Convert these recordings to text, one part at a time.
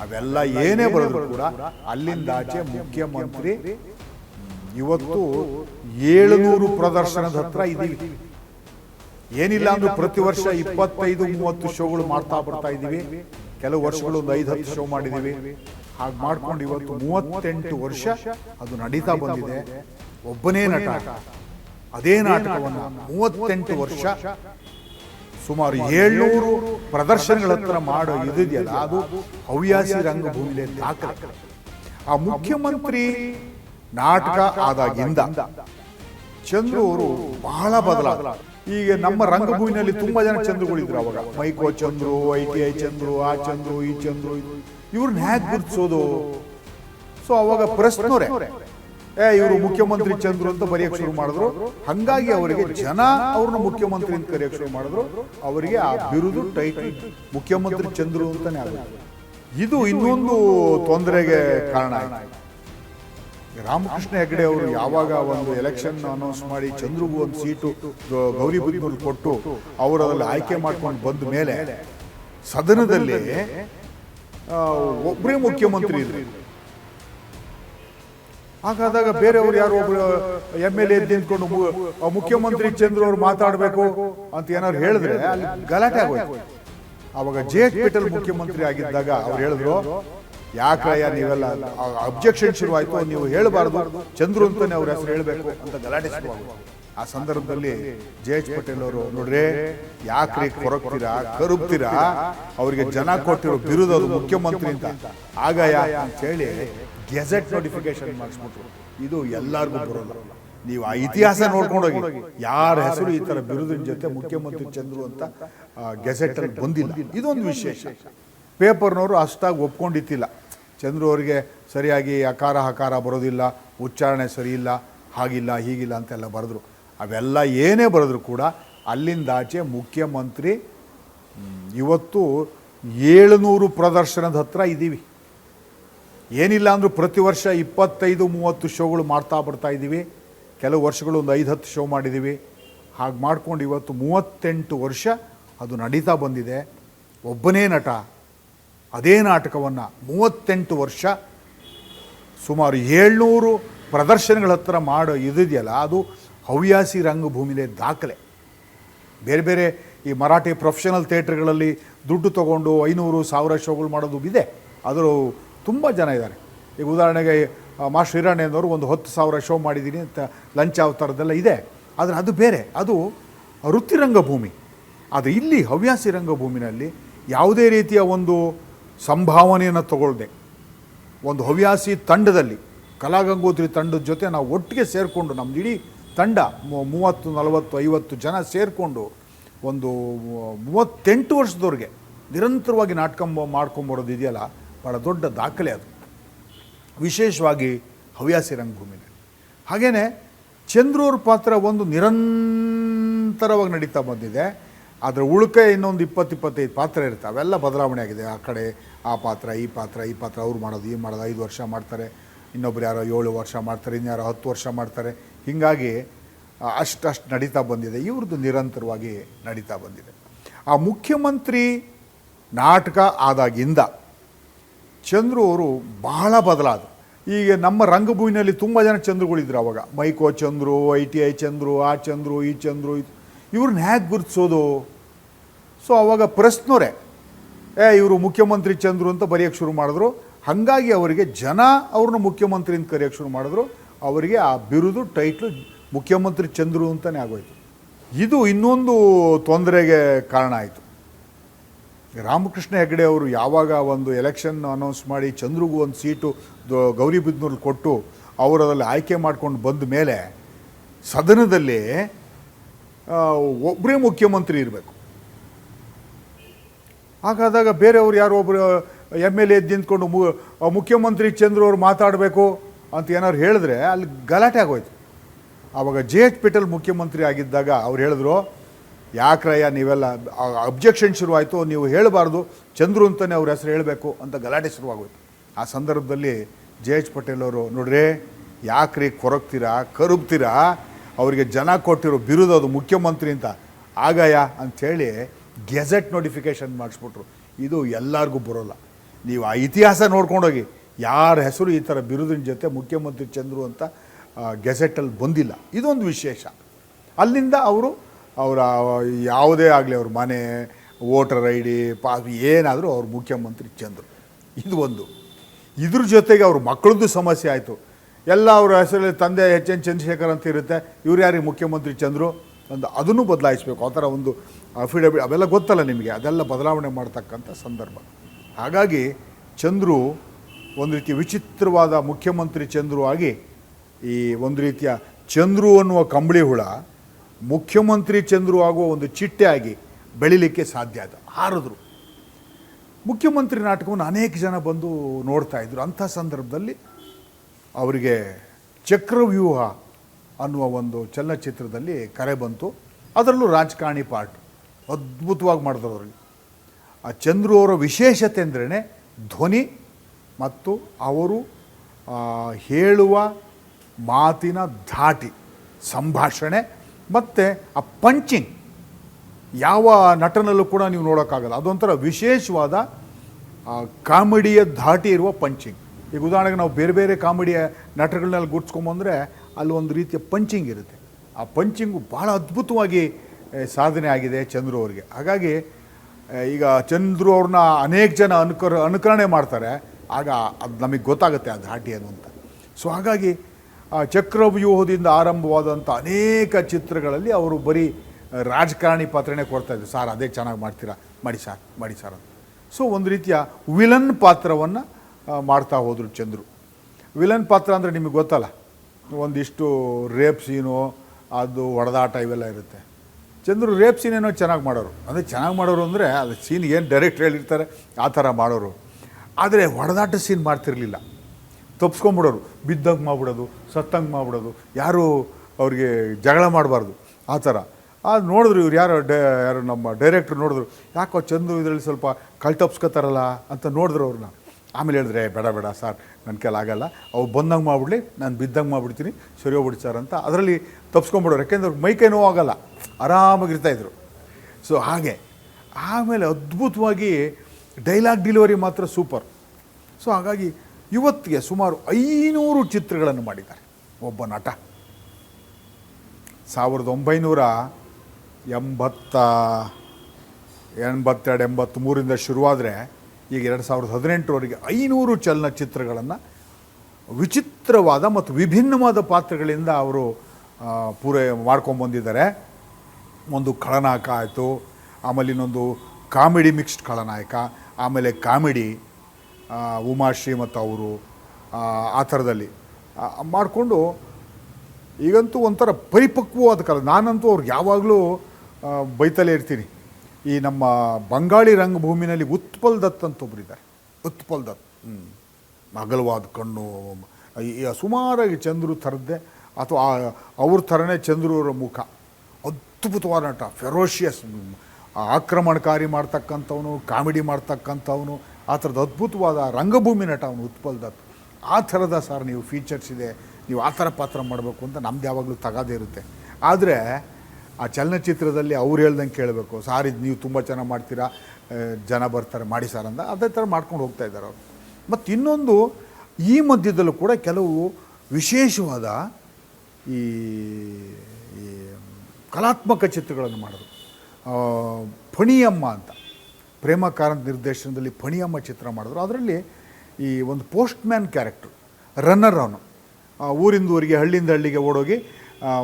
ಅವೆಲ್ಲ ಏನೇ ಬರೋದು ಕೂಡ ಅಲ್ಲಿಂದಾಚೆ ಮುಖ್ಯಮಂತ್ರಿ ಇವತ್ತು ಏಳುನೂರು ಪ್ರದರ್ಶನದ ಹತ್ರ ಇದ್ದೀವಿ. ಏನಿಲ್ಲ ಅಂದ್ರೆ ಪ್ರತಿ ವರ್ಷ ಇಪ್ಪತ್ತೈದು ಮೂವತ್ತು ಶೋಗಳು ಮಾಡ್ತಾ ಬರ್ತಾ ಇದ್ದೀವಿ. ಕೆಲವು ವರ್ಷಗಳು ಒಂದು ಐದು ಹತ್ತು ಶೋ ಮಾಡಿದ್ದೀವಿ. ಹಾಗೆ ಮಾಡ್ಕೊಂಡು ಇವತ್ತು ಮೂವತ್ತೆಂಟು ವರ್ಷ ಅದು ನಡೀತಾ ಬಂದಿದೆ. ಒಬ್ಬನೇ ನಟ. ಅದೇ ನಾಟಕವನ್ನು ಮೂವತ್ತೆಂಟು ವರ್ಷ ಸುಮಾರು ಏಳ್ನೂರು ಪ್ರದರ್ಶನಗಳ ಹತ್ರ ಮಾಡೋ ಇದಿದೆಯಲ್ಲ, ಅದು ಹವ್ಯಾಸಿ ರಂಗಭೂಮಿಲಿ ದಾಖಲೆ. ಆ ಮುಖ್ಯಮಂತ್ರಿ ನಾಟಕ ಆದಾಗಿಂದ ಚಂದ್ರು ಅವರು ಬಹಳ ಬದಲಾದ. ಈಗ ನಮ್ಮ ರಂಗಭೂಮಿನಲ್ಲಿ ತುಂಬಾ ಜನ ಚಂದ್ರುಗಳಿದ್ರು ಅವಾಗ. Mico Chandru, I T I Chandru, ಆ ಚಂದ್ರು, ಈ ಚಂದ್ರು, ಇವ್ರನ್ನ ಹೇಗೆ ಗುರುತಿಸೋದು? ಸೊ ಅವಾಗ ಪ್ರಶ್ನೋರೆ. ಏ, ಇವರು ಮುಖ್ಯಮಂತ್ರಿ ಚಂದ್ರು ಅಂತ ಬರೆಯಕ್ಕೆ ಶುರು ಮಾಡಿದ್ರು. ಹಂಗಾಗಿ ಅವರಿಗೆ ಜನ ಅವ್ರನ್ನ ಮುಖ್ಯಮಂತ್ರಿ ಅಂತ ಕರೆಯಕ್ಕೆ ಶುರು ಮಾಡಿದ್ರು. ಅವರಿಗೆ ಆ ಬಿರುದು ಟೈಟಲ್ ಮುಖ್ಯಮಂತ್ರಿ ಚಂದ್ರು ಅಂತಾನೆ ಆಗುತ್ತೆ. ಇದು ಇನ್ನೊಂದು ತೊಂದರೆಗೆ ಕಾರಣ ರಾಮಕೃಷ್ಣ ಹೆಗಡೆ ಅವರು ಯಾವಾಗ ಒಂದು ಎಲೆಕ್ಷನ್ ಅನೌನ್ಸ್ ಮಾಡಿ ಚಂದ್ರಗೂ ಒಂದು ಸೀಟು ಗೌರಿ ಬುದ್ಧಿ ಕೊಟ್ಟು ಅವರು ಅದರಲ್ಲಿ ಆಯ್ಕೆ ಮಾಡ್ಕೊಂಡು ಬಂದ ಮೇಲೆ ಸದನದಲ್ಲಿ ಒಬ್ಬರೇ ಮುಖ್ಯಮಂತ್ರಿ ಇದ್ರು. ಹಾಗಾದಾಗ ಬೇರೆಯವರು ಯಾರು ಒಬ್ರು ಎಂ ಎಲ್ ಎ ನಿಂತ್ಕೊಂಡು ಮುಖ್ಯಮಂತ್ರಿ ಚಂದ್ರ ಅವರು ಮಾತಾಡಬೇಕು ಅಂತ ಏನಾದ್ರು ಹೇಳಿದ್ರೆ ಅಲ್ಲಿ ಗಲಾಟೆ ಆಗೋಯ್ತು. ಅವಾಗ ಜೆ ಎಚ್ ಪಟೇಲ್ ಮುಖ್ಯಮಂತ್ರಿ ಆಗಿದ್ದಾಗ ಅವ್ರು ಹೇಳಿದ್ರು ಯಾಕಯ್ಯ ನೀವೆಲ್ಲ ಅಬ್ಜೆಕ್ಷನ್ ಶುರುವಾಯಿತು, ನೀವು ಹೇಳಬಾರ್ದು. ಚಂದ್ರು ಅಂತಾನೆ ಅವ್ರ ಹೆಸರು ಹೇಳಬೇಕು ಅಂತ ಗಲಾಟೆ ಆ ಸಂದರ್ಭದಲ್ಲಿ ಜೆ ಎಚ್ ಪಟೇಲ್ ಅವರು, ನೋಡ್ರಿ, ಯಾಕ್ರಿ ಕೊರಕ್ತೀರಾ ಕರುಪ್ತೀರಾ ಅವರಿಗೆ ಜನ ಕೊಟ್ಟಿರೋ ಬಿರುದು ಮುಖ್ಯಮಂತ್ರಿ ಅಂತ. ಆಗಯ್ಯ, ಅಂತ ಹೇಳಿ ಗೆಜೆಟ್ ನೋಟಿಫಿಕೇಶನ್ ಮಾಡಿಸ್ಬಿಟ್ರು. ಇದು ಎಲ್ಲರಿಗೂ ಬರೋಲ್ಲ. ನೀವು ಆ ಇತಿಹಾಸ ನೋಡ್ಕೊಂಡೋಗಿ ಯಾರ ಹೆಸರು ಈ ಥರ ಬಿರುದಿನ ಜೊತೆ ಮುಖ್ಯಮಂತ್ರಿ ಚಂದ್ರು ಅಂತ ಗೆಜೆಟ್ ಅಲ್ಲಿ ಬಂದಿಲ್ಲ. ಇದೊಂದು ವಿಶೇಷ. ಪೇಪರ್ನವರು ಅಷ್ಟಾಗಿ ಒಪ್ಕೊಂಡಿತ್ತಿಲ್ಲ ಚಂದ್ರು ಅವರಿಗೆ ಸರಿಯಾಗಿ ಅಕಾರ ಹಕಾರ ಬರೋದಿಲ್ಲ ಉಚ್ಚಾರಣೆ ಸರಿ ಇಲ್ಲ ಹಾಗಿಲ್ಲ ಹೀಗಿಲ್ಲ ಅಂತೆಲ್ಲ ಬರೆದ್ರು. ಅವೆಲ್ಲ ಏನೇ ಬರೆದ್ರು ಕೂಡ ಅಲ್ಲಿಂದಾಚೆ ಮುಖ್ಯಮಂತ್ರಿ ಇವತ್ತು ಏಳುನೂರು ಪ್ರದರ್ಶನದ ಹತ್ರ ಇದ್ದೀವಿ ಏನಿಲ್ಲ ಅಂದರೂ ಪ್ರತಿ ವರ್ಷ ಇಪ್ಪತ್ತೈದು, ಮೂವತ್ತು ಶೋಗಳು ಮಾಡ್ತಾ ಬರ್ತಾ ಇದ್ದೀವಿ. ಕೆಲವು ವರ್ಷಗಳು ಒಂದು ಐದು, ಹತ್ತು ಶೋ ಮಾಡಿದ್ದೀವಿ. ಹಾಗೆ ಮಾಡ್ಕೊಂಡು ಇವತ್ತು ಮೂವತ್ತೆಂಟು ವರ್ಷ ಅದು ನಡೀತಾ ಬಂದಿದೆ. ಒಬ್ಬನೇ ನಟ, ಅದೇ ನಾಟಕವನ್ನು ಮೂವತ್ತೆಂಟು ವರ್ಷ ಸುಮಾರು ಏಳ್ನೂರು ಪ್ರದರ್ಶನಗಳ ಹತ್ರ ಮಾಡೋ ಇದಿದೆಯಲ್ಲ, ಅದು ಹವ್ಯಾಸಿ ರಂಗಭೂಮಿಲೆ ದಾಖಲೆ. ಬೇರೆ ಬೇರೆ ಈ ಮರಾಠಿ ಪ್ರೊಫೆಷನಲ್ ಥಿಯೇಟ್ರ್ಗಳಲ್ಲಿ ದುಡ್ಡು ತಗೊಂಡು ಐನೂರು, ಸಾವಿರ ಶೋಗಳು ಮಾಡೋದು ಇದೆ. ಅದರ ತುಂಬ ಜನ ಇದ್ದಾರೆ. ಈಗ ಉದಾಹರಣೆಗೆ ಮಾ ಮಾಸ್ಟರ್ ಹಿರಾಣಿಯವರು ಒಂದು ಹತ್ತು ಸಾವಿರ ಶೋ ಮಾಡಿದ್ದೀನಿ ಅಂತ ಲಂಚ್ ಅವತಾರದೆಲ್ಲ ಇದೆ. ಆದರೆ ಅದು ಬೇರೆ. ಅದು ವೃತ್ತಿ ರಂಗಭೂಮಿ ಅದು ಇಲ್ಲಿ ಹವ್ಯಾಸಿ ರಂಗಭೂಮಿನಲ್ಲಿ ಯಾವುದೇ ರೀತಿಯ ಒಂದು ಸಂಭಾವನೆಯನ್ನು ತಗೊಳ್ಳದೆ ಒಂದು ಹವ್ಯಾಸಿ ತಂಡದಲ್ಲಿ, ಕಲಾಗಂಗೋತ್ರಿ ತಂಡದ ಜೊತೆ ನಾವು ಒಟ್ಟಿಗೆ ಸೇರಿಕೊಂಡು ನಮ್ದು ಇಡೀ ತಂಡ ಮೂವತ್ತು, ನಲವತ್ತು, ಐವತ್ತು ಜನ ಸೇರಿಕೊಂಡು ಒಂದು ಮೂವತ್ತೆಂಟು ವರ್ಷದವ್ರಿಗೆ ನಿರಂತರವಾಗಿ ನಾಟಕ ಮಾಡ್ಕೊಂಬರೋದು ಇದೆಯಲ್ಲ ಭಾಳ ದೊಡ್ಡ ದಾಖಲೆ ಅದು. ವಿಶೇಷವಾಗಿ ಹವ್ಯಾಸಿ ರಂಗಭೂಮಿನಲ್ಲಿ ಹಾಗೆಯೇ ಚಂದ್ರೂರ್ ಪಾತ್ರ ಒಂದು ನಿರಂತರವಾಗಿ ನಡೀತಾ ಬಂದಿದೆ. ಅದರ ಉಳ್ಕೆ ಇನ್ನೊಂದು ಇಪ್ಪತ್ತು, ಇಪ್ಪತ್ತೈದು ಪಾತ್ರ ಇರುತ್ತೆ. ಅವೆಲ್ಲ ಬದಲಾವಣೆ ಆಗಿದೆ. ಆ ಕಡೆ ಆ ಪಾತ್ರ, ಈ ಪಾತ್ರ ಈ ಪಾತ್ರ, ಅವ್ರು ಮಾಡೋದು ಈ ಮಾಡೋದು, ಐದು ವರ್ಷ ಮಾಡ್ತಾರೆ. ಇನ್ನೊಬ್ರು ಯಾರೋ ಏಳು ವರ್ಷ ಮಾಡ್ತಾರೆ, ಇನ್ಯಾರೋ ಹತ್ತು ವರ್ಷ ಮಾಡ್ತಾರೆ. ಹೀಗಾಗಿ ಅಷ್ಟು ನಡೀತಾ ಬಂದಿದೆ. ಇವ್ರದ್ದು ನಿರಂತರವಾಗಿ ನಡೀತಾ ಬಂದಿದೆ. ಆ ಮುಖ್ಯಮಂತ್ರಿ ನಾಟಕ ಆದಾಗಿಂದ ಚಂದ್ರು ಅವರು ಬಹಳ ಬದಲಾದರು ಈಗ ನಮ್ಮ ರಂಗಭೂಮಿನಲ್ಲಿ ತುಂಬ ಜನ ಚಂದ್ರುಗಳಿದ್ರು ಅವಾಗ. Mico Chandru, I T I Chandru, ಆ ಚಂದ್ರು, ಈ ಚಂದ್ರು, ಇದು ಇವ್ರನ್ನ ಹೇಗೆ ಗುರುತಿಸೋದು? ಸೊ, ಅವಾಗ ಪ್ರಶ್ನೋರೆ, ಏ, ಇವರು ಮುಖ್ಯಮಂತ್ರಿ ಚಂದ್ರು ಅಂತ ಬರೆಯೋಕ್ಕೆ ಶುರು ಮಾಡಿದ್ರು. ಹಾಗಾಗಿ ಅವರಿಗೆ ಜನ ಅವ್ರನ್ನ ಮುಖ್ಯಮಂತ್ರಿ ಅಂತ ಕರೆಯೋಕ್ಕೆ ಶುರು ಮಾಡಿದ್ರು. ಅವರಿಗೆ ಆ ಬಿರುದು, ಟೈಟ್ಲು ಮುಖ್ಯಮಂತ್ರಿ ಚಂದ್ರು ಅಂತಲೇ ಆಗೋಯ್ತು. ಇದು ಇನ್ನೊಂದು ತೊಂದರೆಗೆ ಕಾರಣ ಆಯಿತು. ರಾಮಕೃಷ್ಣ ಹೆಗಡೆ ಅವರು ಯಾವಾಗ ಒಂದು ಎಲೆಕ್ಷನ್ ಅನೌನ್ಸ್ ಮಾಡಿ ಚಂದ್ರಿಗೂ ಒಂದು ಸೀಟು ಗೌರಿಬಿದನೂರಲ್ಲಿ ಕೊಟ್ಟು ಅವರು ಅದರಲ್ಲಿ ಆಯ್ಕೆ ಮಾಡ್ಕೊಂಡು ಬಂದ ಮೇಲೆ ಸದನದಲ್ಲಿ ಒಬ್ಬರೇ ಮುಖ್ಯಮಂತ್ರಿ ಇರಬೇಕು. ಹಾಗಾದಾಗ ಬೇರೆಯವರು ಯಾರೋ ಒಬ್ಬರು ಎಂ ಎಲ್ ಎ ನಿಂತ್ಕೊಂಡು ಮು, ಮುಖ್ಯಮಂತ್ರಿ ಚಂದ್ರು ಅವರು ಮಾತಾಡಬೇಕು ಅಂತ ಏನಾದ್ರು ಹೇಳಿದ್ರೆ ಅಲ್ಲಿ ಗಲಾಟೆ ಆಗೋಯ್ತು. ಆವಾಗ ಜೆ ಎಚ್ ಪಟೇಲ್ ಮುಖ್ಯಮಂತ್ರಿ ಆಗಿದ್ದಾಗ ಅವ್ರು ಹೇಳಿದ್ರು ಯಾಕ್ರಯ್ಯ, ನೀವೆಲ್ಲ ಅಬ್ಜೆಕ್ಷನ್ ಶುರುವಾಯಿತು, ನೀವು ಹೇಳಬಾರ್ದು. ಚಂದ್ರು ಅಂತಲೇ ಅವ್ರ ಹೆಸರು ಹೇಳಬೇಕು ಅಂತ ಗಲಾಟೆ ಶುರುವಾಗೋಯ್ತು. ಆ ಸಂದರ್ಭದಲ್ಲಿ ಜೆ ಎಚ್ ಪಟೇಲ್ ಅವರು, ನೋಡ್ರಿ, ಯಾಕ್ರಿ ಕೊರಗ್ತೀರಾ, ಕರುಬ್ತೀರಾ? ಅವರಿಗೆ ಜನ ಕೊಟ್ಟಿರೋ ಬಿರುದು ಅದು ಮುಖ್ಯಮಂತ್ರಿ ಅಂತ. ಆಗಯ ಅಂಥೇಳಿ ಗೆಜೆಟ್ ನೋಟಿಫಿಕೇಷನ್ ಮಾಡಿಸ್ಬಿಟ್ರು. ಇದು ಎಲ್ಲರಿಗೂ ಬರೋಲ್ಲ. ನೀವು ಆ ಇತಿಹಾಸ ನೋಡ್ಕೊಂಡೋಗಿ, ಯಾರ ಹೆಸರು ಈ ಥರ ಬಿರುದಿನ ಜೊತೆ ಮುಖ್ಯಮಂತ್ರಿ ಚಂದ್ರು ಅಂತ ಗೆಜೆಟಲ್ಲಿ ಬಂದಿಲ್ಲ. ಇದೊಂದು ವಿಶೇಷ. ಅಲ್ಲಿಂದ ಅವರು ಅವರ ಯಾವುದೇ ಆಗಲಿ ಅವ್ರ ಮನೆ, ವೋಟರ್ ಐ ಡಿ ಪಾಸ್ ಏನಾದರೂ ಅವ್ರ ಮುಖ್ಯಮಂತ್ರಿ ಚಂದ್ರು. ಇದು ಒಂದು. ಇದ್ರ ಜೊತೆಗೆ ಅವ್ರ ಮಕ್ಕಳದ್ದು ಸಮಸ್ಯೆ ಆಯಿತು. ಎಲ್ಲ ಅವರ ಹೆಸರಲ್ಲಿ ತಂದೆ ಎಚ್ ಎನ್ ಚಂದ್ರಶೇಖರ್ ಅಂತ ಇರುತ್ತೆ. ಇವ್ರು ಯಾರಿಗೆ ಮುಖ್ಯಮಂತ್ರಿ ಚಂದ್ರು ಒಂದು ಅದನ್ನು ಬದಲಾಯಿಸಬೇಕು. ಆ ಥರ ಒಂದು ಅಫಿಡವಿಟ್ ಅವೆಲ್ಲ ಗೊತ್ತಲ್ಲ ನಿಮಗೆ. ಅದೆಲ್ಲ ಬದಲಾವಣೆ ಮಾಡ್ತಕ್ಕಂಥ ಸಂದರ್ಭ. ಹಾಗಾಗಿ ಚಂದ್ರು ಒಂದು ರೀತಿ ವಿಚಿತ್ರವಾದ ಮುಖ್ಯಮಂತ್ರಿ ಚಂದ್ರು ಆಗಿ ಈ ಒಂದು ರೀತಿಯ ಚಂದ್ರು ಅನ್ನುವ ಕಂಬಳಿ ಹುಳ ಮುಖ್ಯಮಂತ್ರಿ ಚಂದ್ರು ಆಗುವ ಒಂದು ಚಿಟ್ಟೆ ಆಗಿ ಬೆಳಿಲಿಕ್ಕೆ ಸಾಧ್ಯ ಆಯಿತು ಹಾರಿದ್ರು. ಮುಖ್ಯಮಂತ್ರಿ ನಾಟಕವನ್ನು ಅನೇಕ ಜನ ಬಂದು ನೋಡ್ತಾ ಇದ್ರು. ಅಂಥ ಸಂದರ್ಭದಲ್ಲಿ ಅವರಿಗೆ ಚಕ್ರವ್ಯೂಹ ಅನ್ನುವ ಒಂದು ಚಲನಚಿತ್ರದಲ್ಲಿ ಕರೆ ಬಂತು. ಅದರಲ್ಲೂ ರಾಜಕಾರಣಿ ಪಾರ್ಟ್ ಅದ್ಭುತವಾಗಿ ಮಾಡಿದ್ರು ಅವ್ರಿಗೆ ಆ ಚಂದ್ರು ಅವರ ವಿಶೇಷತೆ ಅಂದ್ರೇ ಧ್ವನಿ ಮತ್ತು ಅವರು ಹೇಳುವ ಮಾತಿನ ಧಾಟಿ, ಸಂಭಾಷಣೆ ಮತ್ತು ಆ ಪಂಚಿಂಗ್. ಯಾವ ನಟನಲ್ಲೂ ಕೂಡ ನೀವು ನೋಡೋಕ್ಕಾಗಲ್ಲ. ಅದೊಂಥರ ವಿಶೇಷವಾದ ಕಾಮಿಡಿಯ ಧಾಟಿ ಇರುವ ಪಂಚಿಂಗ್. ಈಗ ಉದಾಹರಣೆಗೆ ನಾವು ಬೇರೆ ಬೇರೆ ಕಾಮಿಡಿಯ ನಟಗಳನ್ನೆಲ್ಲ ಗುಡ್ಸ್ಕೊಂಬಂದರೆ ಅಲ್ಲಿ ಒಂದು ರೀತಿಯ ಪಂಚಿಂಗ್ ಇರುತ್ತೆ. ಆ ಪಂಚಿಂಗು ಭಾಳ ಅದ್ಭುತವಾಗಿ ಸಾಧನೆ ಆಗಿದೆ ಚಂದ್ರು ಅವರಿಗೆ. ಹಾಗಾಗಿ ಈಗ ಚಂದ್ರು ಅವ್ರನ್ನ ಅನೇಕ ಜನ ಅನುಕರ, ಅನುಕರಣೆ ಮಾಡ್ತಾರೆ. ಆಗ ಅದು ನಮಗೆ ಗೊತ್ತಾಗುತ್ತೆ ಆ ಧಾಟಿ ಅನ್ನುವಂಥ ಸೊ ಹಾಗಾಗಿ ಆ ಚಕ್ರವ್ಯೂಹದಿಂದ ಆರಂಭವಾದಂಥ ಅನೇಕ ಚಿತ್ರಗಳಲ್ಲಿ ಅವರು ಬರೀ ರಾಜಕಾರಣಿ ಪಾತ್ರನೇ ಕೊಡ್ತಾ ಇದ್ದರು ಸಾರ್, ಅದೇ ಚೆನ್ನಾಗಿ ಮಾಡ್ತೀರಾ? ಮಾಡಿ ಸಾರ್ ಮಾಡಿ ಸಾರ್ ಅಂತ. ಸೊ, ಒಂದು ರೀತಿಯ ವಿಲನ್ ಪಾತ್ರವನ್ನು ಮಾಡ್ತಾ ಹೋದರು ಚಂದ್ರು. ವಿಲನ್ ಪಾತ್ರ ಅಂದರೆ ನಿಮಗೆ ಗೊತ್ತಲ್ಲ, ಒಂದಿಷ್ಟು ರೇಪ್ ಸೀನು, ಅದು ಹೊಡೆದಾಟ ಇವೆಲ್ಲ ಇರುತ್ತೆ. ಚಂದ್ರು ರೇಪ್ ಸೀನ್ ಏನೋ ಚೆನ್ನಾಗಿ ಮಾಡೋರು. ಅಂದರೆ ಚೆನ್ನಾಗಿ ಮಾಡೋರು ಅಂದರೆ ಅದು ಸೀನ್ ಏನು ಡೈರೆಕ್ಟ್ ಹೇಳಿರ್ತಾರೆ, ಆ ಥರ ಮಾಡೋರು. ಆದರೆ ಹೊಡೆದಾಟ ಸೀನ್ ಮಾಡ್ತಿರಲಿಲ್ಲ. ತಪ್ಸ್ಕೊಂಬಿಡೋರು. ಬಿದ್ದಂಗೆ ಮಾಡಿಬಿಡೋದು, ಸತ್ತಂಗೆ ಮಾಡಿಬಿಡೋದು, ಯಾರು ಅವ್ರಿಗೆ ಜಗಳ ಮಾಡಬಾರ್ದು, ಆ ಥರ. ಅದು ನೋಡಿದ್ರು ಇವ್ರು ಯಾರು ಡೇ, ಯಾರು ನಮ್ಮ ಡೈರೆಕ್ಟ್ರ್ ನೋಡಿದ್ರು, ಯಾಕೋ ಚಂದು ಇದರಲ್ಲಿ ಸ್ವಲ್ಪ ಕಳ್ತಪ್ಸ್ಕೊತಾರಲ್ಲ ಅಂತ ನೋಡಿದ್ರು ಅವ್ರನ್ನ. ಆಮೇಲೆ ಹೇಳಿದ್ರೆ ಬೇಡ ಬೇಡ ಸರ್ ನನ್ನ ಕೈಲಿ ಆಗಲ್ಲ. ಅವು ಬಂದಂಗೆ ಮಾಡ್ಬಿಡ್ಲಿ, ನಾನು ಬಿದ್ದಂಗೆ ಮಾಡ್ಬಿಡ್ತೀನಿ, ಸರಿ ಹೋಗ್ಬಿಡಿ ಸರ್ ಅಂತ. ಅದರಲ್ಲಿ ತಪ್ಸ್ಕೊಂಬಿಡೋರು. ಯಾಕೆಂದ್ರೆ ಮೈ ಮೈಕೈ ನೋವು ಆಗೋಲ್ಲ ಆರಾಮಾಗಿರ್ತಾಯಿದ್ರು ಸೊ, ಹಾಗೆ. ಆಮೇಲೆ ಅದ್ಭುತವಾಗಿ ಡೈಲಾಗ್ ಡೆಲಿವರಿ ಮಾತ್ರ ಸೂಪರ್. ಸೊ, ಹಾಗಾಗಿ ಇವತ್ತಿಗೆ ಸುಮಾರು ಐನೂರು ಚಿತ್ರಗಳನ್ನು ಮಾಡಿದ್ದಾರೆ. ಒಬ್ಬ ನಟ. ಸಾವಿರದ ಒಂಬೈನೂರ ಎಂಬತ್ತ, ಎಂಬತ್ತೆರಡು ಎಂಬತ್ತ್ಮೂರಿಂದ ಶುರುವಾದರೆ ಈಗ ಎರಡು ಸಾವಿರದ ಹದಿನೆಂಟರವರೆಗೆ ಐನೂರು ಚಲನಚಿತ್ರಗಳನ್ನು ವಿಚಿತ್ರವಾದ ಮತ್ತು ವಿಭಿನ್ನವಾದ ಪಾತ್ರಗಳಿಂದ ಅವರು ಪೂರೈ ಮಾಡ್ಕೊಂಬಂದಿದ್ದಾರೆ ಒಂದು ಖಳನಾಯಕ ಆಯಿತು, ಆಮೇಲೆ ಇನ್ನೊಂದು ಕಾಮಿಡಿ ಮಿಕ್ಸ್ಡ್ ಖಳನಾಯಕ, ಆಮೇಲೆ ಕಾಮಿಡಿ ಉಮಾಶ್ರೀ ಮತ್ತು ಅವರು ಆ, ಥರದಲ್ಲಿ. ಮಾಡಿಕೊಂಡು ಈಗಂತೂ ಒಂಥರ ಪರಿಪಕ್ವವಾದ ಕಾಲ. ನಾನಂತೂ ಅವ್ರಿಗೆ ಯಾವಾಗಲೂ ಬೈತಲೇ ಇರ್ತೀನಿ. ಈ ನಮ್ಮ ಬಂಗಾಳಿ ರಂಗಭೂಮಿನಲ್ಲಿ ಉತ್ಪಲ್ ದತ್ ಅಂತ ಒಬ್ಬರಿದ್ದಾರೆ ಉತ್ಪಲ್ ದತ್. ಅಗಲವಾದ ಕಣ್ಣು ಸುಮಾರಾಗಿ ಚಂದ್ರು ಥರದ್ದೆ ಅಥವಾ ಅವ್ರ ಥರನೇ ಚಂದ್ರೂರ ಮುಖ. ಅದ್ಭುತವಾದ ನಟ. ಫೆರೋಷಿಯಸ್ ಆಕ್ರಮಣಕಾರಿ ಮಾಡ್ತಕ್ಕಂಥವನು ಕಾಮಿಡಿ ಮಾಡ್ತಕ್ಕಂಥವನು ಆ ಥರದ ಅದ್ಭುತವಾದ ರಂಗಭೂಮಿ ನಟ ಅವನು ಉತ್ಪಲ್ ಆ ಥರದ ಸರ್ ನೀವು ಫೀಚರ್ಸ್ ಇದೆ. ನೀವು ಆ ಥರ ಪಾತ್ರ ಮಾಡಬೇಕು ಅಂತ ನಮ್ದು ಯಾವಾಗಲೂ ತಗಾದೇ ಇರುತ್ತೆ. ಆದರೆ ಆ ಚಲನಚಿತ್ರದಲ್ಲಿ ಅವ್ರು ಹೇಳ್ದಂಗೆ ಕೇಳಬೇಕು, ಸಾರ್ ಇದು ನೀವು ತುಂಬ ಚೆನ್ನಾಗಿ ಮಾಡ್ತೀರಾ? ಜನ ಬರ್ತಾರೆ, ಮಾಡಿ ಸರ್ ಅಂತ. ಅದೇ ಥರ ಮಾಡ್ಕೊಂಡು ಹೋಗ್ತಾ ಇದ್ದಾರೆ ಅವರು. ಮತ್ತು ಇನ್ನೊಂದು, ಈ ಮಧ್ಯದಲ್ಲೂ ಕೂಡ ಕೆಲವು ವಿಶೇಷವಾದ ಈ ಕಲಾತ್ಮಕ ಚಿತ್ರಗಳನ್ನು ಮಾಡೋದು ಫಣಿಯಮ್ಮ ಅಂತ. ಪ್ರೇಮ ಕಾರಂತ್ ನಿರ್ದೇಶನದಲ್ಲಿ ಫಣಿಯಮ್ಮ ಚಿತ್ರ ಮಾಡಿದ್ರು. ಅದರಲ್ಲಿ ಈ ಒಂದು ಪೋಸ್ಟ್ ಮ್ಯಾನ್ ಕ್ಯಾರೆಕ್ಟ್ರು ರನ್ನರ್ ಅವನು ಊರಿಂದ ಊರಿಗೆ, ಹಳ್ಳಿಯಿಂದ ಹಳ್ಳಿಗೆ ಓಡೋಗಿ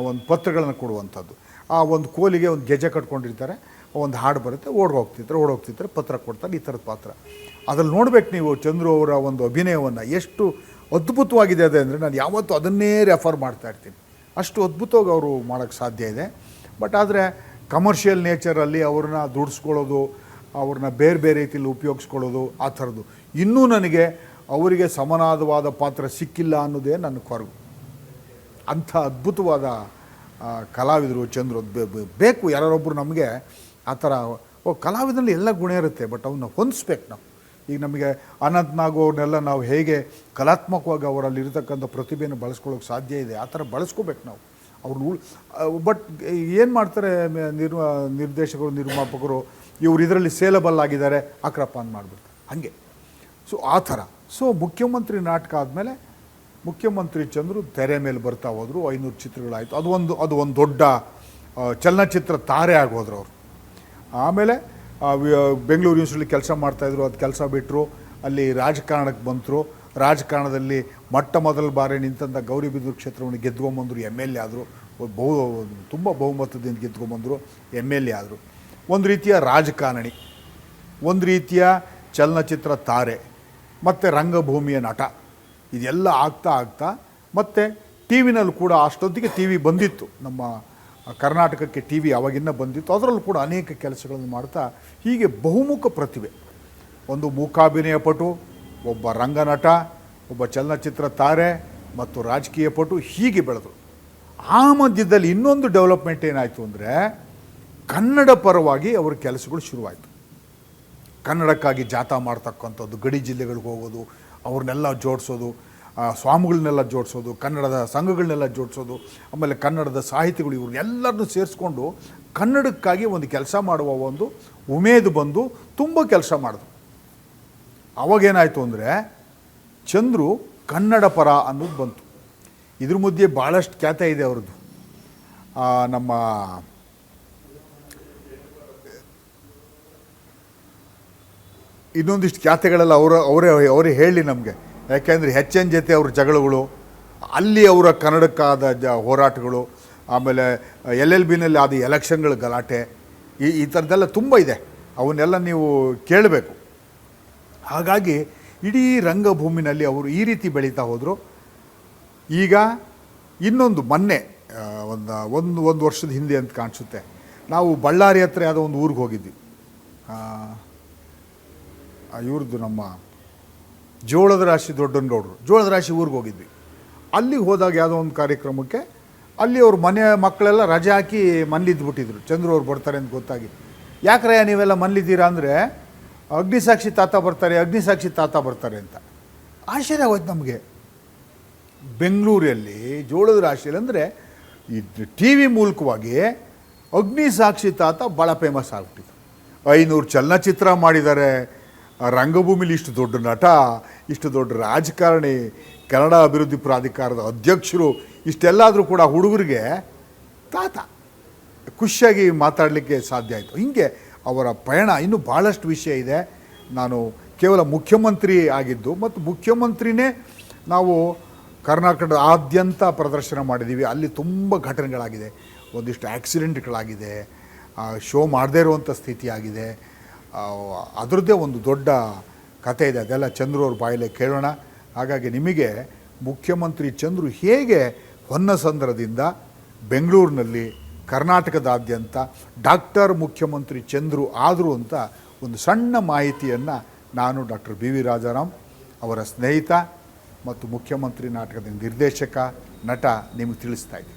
ಒಂದು ಪತ್ರಗಳನ್ನು ಕೊಡುವಂಥದ್ದು. ಆ ಒಂದು ಕೋಲಿಗೆ ಒಂದು ಗೆಜೆ ಕಟ್ಕೊಂಡಿರ್ತಾರೆ. ಒಂದು ಹಾಡು ಬರುತ್ತೆ ಓಡೋಗ್ತಿರ್ತಾರೆ ಓಡೋಗ್ತಿರ್ತಾರೆ ಪತ್ರ ಕೊಡ್ತಾರೆ, ಈ ಥರದ ಪಾತ್ರ. ಅದ್ರಲ್ಲಿ ನೋಡ್ಬೇಕು ನೀವು ಚಂದ್ರು ಅವರ ಒಂದು ಅಭಿನಯವನ್ನು, ಎಷ್ಟು ಅದ್ಭುತವಾಗಿದೆ ಅದೇ ಅಂದರೆ ನಾನು ಯಾವತ್ತೂ ಅದನ್ನೇ ರೆಫರ್ ಮಾಡ್ತಾ ಇರ್ತೀನಿ. ಅಷ್ಟು ಅದ್ಭುತವಾಗಿ ಅವರು ಮಾಡೋಕ್ಕೆ ಸಾಧ್ಯ ಇದೆ. ಬಟ್ ಆದರೆ ಕಮರ್ಷಿಯಲ್ ನೇಚರಲ್ಲಿ ಅವ್ರನ್ನ ದುಡಿಸ್ಕೊಳ್ಳೋದು ಅವ್ರನ್ನ ಬೇರೆ ಬೇರೆ ರೀತಿಯಲ್ಲಿ ಉಪಯೋಗಿಸ್ಕೊಳ್ಳೋದು ಆ ಥರದ್ದು. ಇನ್ನೂ ನನಗೆ ಅವರಿಗೆ ಸಮನಾದವಾದ ಪಾತ್ರ ಸಿಕ್ಕಿಲ್ಲ ಅನ್ನೋದೇ ನನ್ನ ಕೊರಗು. ಅಂಥ ಅದ್ಭುತವಾದ ಕಲಾವಿದರು ಚಂದ್ರ ಬೇಕು. ಯಾರೊಬ್ಬರು ನಮಗೆ ಆ ಥರ, ಓ ಕಲಾವಿದಲ್ಲಿ ಎಲ್ಲ ಗುಣ ಇರುತ್ತೆ, ಬಟ್ ಅವನ್ನ ಹೊಂದಿಸ್ಬೇಕು ನಾವು. ಈಗ ನಮಗೆ ಅನಂತ್ ಅವ್ರನ್ನೆಲ್ಲ ನಾವು ಹೇಗೆ ಕಲಾತ್ಮಕವಾಗಿ ಅವರಲ್ಲಿ ಇರತಕ್ಕಂಥ ಪ್ರತಿಭೆಯನ್ನು ಬಳಸ್ಕೊಳ್ಳೋಕೆ ಸಾಧ್ಯ ಇದೆ, ಆ ಥರ ಬಳಸ್ಕೋಬೇಕು ನಾವು. ಅವ್ರನ್ನ ಬಟ್ ಏನು ಮಾಡ್ತಾರೆ, ನಿರ್ವ, ನಿರ್ದೇಶಕರು, ನಿರ್ಮಾಪಕರು ಇವ್ರು ಇದರಲ್ಲಿ ಸೇಲಬಲ್ ಆಗಿದ್ದಾರೆ ಅಕ್ರಪಾನ್ ಮಾಡಿಬಿಡ್ತಾರೆ. ಹಾಗೆ. ಸೊ ಆ ಥರ. ಸೊ ಮುಖ್ಯಮಂತ್ರಿ ನಾಟಕ ಆದಮೇಲೆ ಮುಖ್ಯಮಂತ್ರಿ ಚಂದ್ರು ತೆರೆ ಮೇಲೆ ಬರ್ತಾ ಹೋದರು, ಐನೂರು ಚಿತ್ರಗಳಾಯಿತು. ಅದು ಒಂದು ಅದು ಒಂದು ದೊಡ್ಡ ಚಲನಚಿತ್ರ ತಾರೆ ಆಗೋದ್ರು ಅವರು. ಆಮೇಲೆ ಬೆಂಗಳೂರು ಯೂನಿವರ್ಸಿಟಿ ಕೆಲಸ ಮಾಡ್ತಾಯಿದ್ರು ಅದು ಕೆಲಸ ಬಿಟ್ಟರು ಅಲ್ಲಿ ರಾಜಕಾರಣಕ್ಕೆ ಬಂತರು. ರಾಜಕಾರಣದಲ್ಲಿ ಮೊಟ್ಟ ಮೊದಲ ಬಾರಿ ನಿಂತಂಥ ಗೌರಿಬಿದೂರು ಕ್ಷೇತ್ರವನ್ನು ಗೆದ್ಕೊಂಬಂದರು, ಎಂ ಎಲ್ ಎ ಆದರು. ಬಹು, ತುಂಬ ಬಹುಮತದಿಂದ ಗೆದ್ಕೊಂಬಂದರು, ಎಂ ಎಲ್ ಎ ಆದರು. ಒಂದು ರೀತಿಯ ರಾಜಕಾರಣಿ, ಒಂದು ರೀತಿಯ ಚಲನಚಿತ್ರ ತಾರೆ, ಮತ್ತು ರಂಗಭೂಮಿಯ ನಟ. ಇದೆಲ್ಲ ಆಗ್ತಾ ಆಗ್ತಾ ಮತ್ತು ಟಿ ವಿನಲ್ಲಿ ಕೂಡ ಅಷ್ಟೊತ್ತಿಗೆ ಟಿ ವಿ ಬಂದಿತ್ತು. ನಮ್ಮ ಕರ್ನಾಟಕಕ್ಕೆ ಟಿ ವಿ ಅವಾಗಿನ್ನ ಬಂದಿತ್ತು. ಅದರಲ್ಲೂ ಕೂಡ ಅನೇಕ ಕೆಲಸಗಳನ್ನು ಮಾಡ್ತಾ ಹೀಗೆ ಬಹುಮುಖ ಪ್ರತಿಭೆ. ಒಂದು ಮೂಕಾಭಿನಯ ಪಟು, ಒಬ್ಬ ರಂಗನಟ, ಒಬ್ಬ ಚಲನಚಿತ್ರ ತಾರೆ ಮತ್ತು ರಾಜಕೀಯ ಪಟು ಹೀಗೆ ಬೆಳೆದರು. ಆ ಮಧ್ಯದಲ್ಲಿ ಇನ್ನೊಂದು ಡೆವಲಪ್ಮೆಂಟ್ ಏನಾಯಿತು ಅಂದರೆ ಕನ್ನಡ ಪರವಾಗಿ ಅವರ ಕೆಲಸಗಳು ಶುರುವಾಯಿತು. ಕನ್ನಡಕ್ಕಾಗಿ ಜಾಥಾ ಮಾಡ್ತಕ್ಕಂಥದ್ದು, ಗಡಿ ಜಿಲ್ಲೆಗಳಿಗೆ ಹೋಗೋದು, ಅವ್ರನ್ನೆಲ್ಲ ಜೋಡಿಸೋದು ಸ್ವಾಮಿಗಳನ್ನೆಲ್ಲ ಜೋಡಿಸೋದು, ಕನ್ನಡದ ಸಂಘಗಳನ್ನೆಲ್ಲ ಜೋಡಿಸೋದು, ಆಮೇಲೆ ಕನ್ನಡದ ಸಾಹಿತಿಗಳು ಇವ್ರನ್ನೆಲ್ಲರನ್ನೂ ಸೇರಿಸ್ಕೊಂಡು ಕನ್ನಡಕ್ಕಾಗಿ ಒಂದು ಕೆಲಸ ಮಾಡುವ ಒಂದು ಉಮೇದು ಬಂದು ತುಂಬ ಕೆಲಸ ಮಾಡಿದ್ರು. ಅವಾಗೇನಾಯಿತು ಅಂದರೆ ಚಂದ್ರು ಕನ್ನಡ ಪರ ಅನ್ನೋದು ಬಂತು. ಇದ್ರ ಮಧ್ಯೆ ಭಾಳಷ್ಟು ಖ್ಯಾತ ಇದೆ ಅವ್ರದ್ದು. ನಮ್ಮ ಇನ್ನೊಂದಿಷ್ಟು ಖ್ಯಾತೆಗಳೆಲ್ಲ ಅವರ, ಅವರೇ ಅವರೇ ಹೇಳಿ ನಮಗೆ. ಯಾಕೆಂದರೆ ಹೆಚ್ ಎನ್ ಜೊತೆ ಅವ್ರ ಜಗಳಗಳು, ಅಲ್ಲಿ ಅವರ ಕನ್ನಡಕ್ಕಾದ ಜ, ಹೋರಾಟಗಳು, ಆಮೇಲೆ ಎಲ್ ಎಲ್ ಬಿನಲ್ಲಿ ಆದ ಎಲೆಕ್ಷನ್ಗಳ ಗಲಾಟೆ, ಈ ಈ ಥರದ್ದೆಲ್ಲ ತುಂಬ ಇದೆ. ಅವನ್ನೆಲ್ಲ ನೀವು ಕೇಳಬೇಕು. ಹಾಗಾಗಿ ಇಡೀ ರಂಗಭೂಮಿನಲ್ಲಿ ಅವರು ಈ ರೀತಿ ಬೆಳೀತಾ ಹೋದರು. ಈಗ ಇನ್ನೊಂದು ಮೊನ್ನೆ ಒಂದು ಒಂದು ಒಂದು ವರ್ಷದ ಹಿಂದೆ ಅಂತ ಕಾಣಿಸುತ್ತೆ. ನಾವು ಬಳ್ಳಾರಿ ಹತ್ರ ಯಾವುದೋ ಒಂದು ಊರಿಗೆ ಹೋಗಿದ್ವಿ. ಇವ್ರದ್ದು ನಮ್ಮ ಜೋಳದ ರಾಶಿ ದೊಡ್ಡನಗೌಡರು ಜೋಳದ ರಾಶಿ ಊರಿಗೆ ಹೋಗಿದ್ವಿ. ಅಲ್ಲಿಗೆ ಹೋದಾಗ ಯಾವುದೋ ಒಂದು ಕಾರ್ಯಕ್ರಮಕ್ಕೆ ಅಲ್ಲಿ ಅವ್ರ ಮನೆ ಮಕ್ಕಳೆಲ್ಲ ರಜೆ ಹಾಕಿ ಮನೇಲಿದ್ಬಿಟ್ಟಿದ್ರು ಚಂದ್ರು ಅವ್ರು ಬರ್ತಾರೆ ಅಂತ ಗೊತ್ತಾಗಿ. ಯಾಕ್ರಯ್ಯ ನೀವೆಲ್ಲ ಮನೇಲಿದ್ದೀರಾ ಅಂದರೆ, ಅಗ್ನಿಸಾಕ್ಷಿ ತಾತ ಬರ್ತಾರೆ, ಅಗ್ನಿಸಾಕ್ಷಿ ತಾತ ಬರ್ತಾರೆ ಅಂತ. ಆಶ್ಚರ್ಯ ಆಗೋಯ್ತು ನಮಗೆ. ಬೆಂಗಳೂರಲ್ಲಿ ಜೋಳದ ರಾಶಿಯಲ್ಲಿ ಅಂದರೆ, ಈ ಟಿ ವಿ ಮೂಲಕವಾಗಿ ಅಗ್ನಿಸಾಕ್ಷಿ ತಾತ ಭಾಳ ಫೇಮಸ್ ಆಗ್ಬಿಟ್ಟಿತ್ತು ಐನೂರು ಚಲನಚಿತ್ರ ಮಾಡಿದ್ದಾರೆ. ರಂಗಭೂಮಿಲಿ ಇಷ್ಟು ದೊಡ್ಡ ನಟ ಇಷ್ಟು ದೊಡ್ಡ ರಾಜಕಾರಣಿ ಕನ್ನಡ ಅಭಿವೃದ್ಧಿ ಪ್ರಾಧಿಕಾರದ ಅಧ್ಯಕ್ಷರು ಇಷ್ಟೆಲ್ಲಾದರೂ ಕೂಡ ಹುಡುಗರಿಗೆ ತಾತ ಖುಷಿಯಾಗಿ ಮಾತಾಡಲಿಕ್ಕೆ ಸಾಧ್ಯ ಆಯಿತು. ಹೀಗೆ ಅವರ ಪಯಣ ಇನ್ನೂ ಭಾಳಷ್ಟು ವಿಷಯ ಇದೆ. ನಾನು ಕೇವಲ ಮುಖ್ಯಮಂತ್ರಿ ಆಗಿದ್ದು ಮತ್ತು ಮುಖ್ಯಮಂತ್ರಿನೇ ನಾವು ಕರ್ನಾಟಕದ ಆದ್ಯಂತ ಪ್ರದರ್ಶನ ಮಾಡಿದ್ದೀವಿ. ಅಲ್ಲಿ ತುಂಬ ಘಟನೆಗಳಾಗಿದೆ. ಒಂದಿಷ್ಟು ಆ್ಯಕ್ಸಿಡೆಂಟ್ಗಳಾಗಿದೆ ಶೋ ಮಾಡದೇ ಇರುವಂಥ ಸ್ಥಿತಿ ಆಗಿದೆ ಆ, ಅದರದ್ದೇ ಒಂದು ದೊಡ್ಡ ಕತೆ ಇದೆ. ಅದೆಲ್ಲ ಚಂದ್ರವ್ರ ಬಾಯಲ್ಲೇ ಕೇಳೋಣ. ಹಾಗಾಗಿ ನಿಮಗೆ ಮುಖ್ಯಮಂತ್ರಿ ಚಂದ್ರು ಹೇಗೆ ಹೊನ್ನಸಂದ್ರದಿಂದ ಬೆಂಗಳೂರಿನಲ್ಲಿ ಕರ್ನಾಟಕದಾದ್ಯಂತ ಡಾಕ್ಟರ್ ಮುಖ್ಯಮಂತ್ರಿ ಚಂದ್ರು ಆದರು ಅಂತ ಒಂದು ಸಣ್ಣ ಮಾಹಿತಿಯನ್ನು ನಾನು ಡಾಕ್ಟರ್ ಬಿ ವಿ ರಾಜಾರಾಮ್ ಅವರ ಸ್ನೇಹಿತ ಮತ್ತು ಮುಖ್ಯಮಂತ್ರಿ ನಾಟಕದ ನಿರ್ದೇಶಕ, ನಟ ನಿಮಗೆ ತಿಳಿಸ್ತಾ ಇದ್ದೀನಿ.